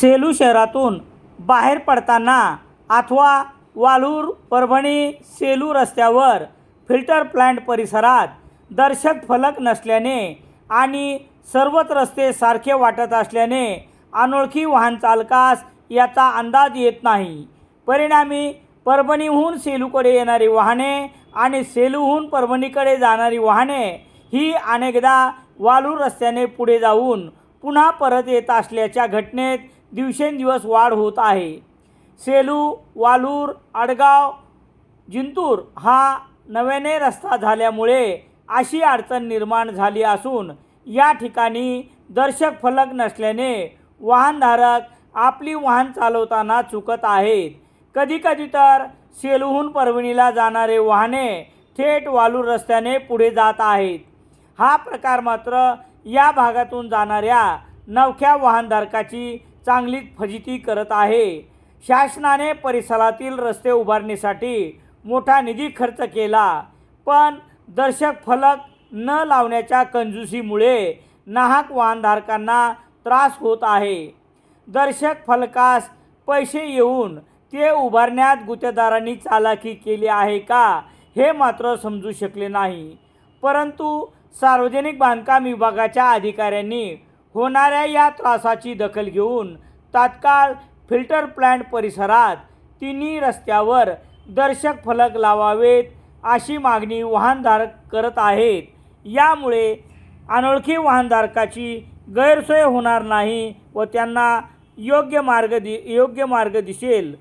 सेलू शहरातून बाहेर पडताना अथवा वालूर परभणी सेलू रस्त्यावर फिल्टर प्लँट परिसरात दर्शक फलक नसल्याने आणि सर्वच रस्ते सारखे वाटत असल्याने अनोळखी वाहन चालकास याचा अंदाज येत नाही. परिणामी परभणीहून सेलूकडे येणारी वाहने आणि सेलूहून परभणीकडे जाणारी वाहने ही अनेकदा वालूर रस्त्याने पुढे जाऊन पुन्हा परत येत असल्याच्या घटनेत दिवसेंदिवस वाढ होत आहे. सेलू वालूर आडगाव जिंतूर हा नव्याने रस्ता झाल्यामुळे अशी अडचण निर्माण झाली असून या ठिकाणी दर्शक फलक नसल्याने वाहनधारक आपली वाहन चालवताना चुकत आहेत. कधीकधी तर सेलूहून परभणीला जाणारे वाहने थेट वालूर रस्त्याने पुढे जात आहेत. हा प्रकार मात्र या भागातून जाणाऱ्या नवख्या वाहनधारकाची चांगलीच फजिती करत आहे. शासनाने परिसरातील रस्ते उभारणीसाठी मोठा निधी खर्च केला. पण दर्शक फलक न लावण्याच्या कंजूसीमुळे नाहक वाहनधारकांना त्रास होत आहे. दर्शक फलकास पैसे येऊन ते उभारण्यात गुत्तेदारांनी चालाकी केली आहे का हे मात्र समजू शकले नाही. परंतु सार्वजनिक बांधकाम विभागाच्या अधिकाऱ्यांनी होणाऱ्या या त्रासाची दखल घेऊन तात्काळ फिल्टर प्लँट परिसरात तिन्ही रस्त्यावर दर्शक फलक लावावेत अशी मागणी वाहनधारक करत आहेत. यामुळे अनोळखी वाहनधारकाची गैरसोय होणार नाही व त्यांना योग्य मार्ग दि योग्य मार्ग दिसेल.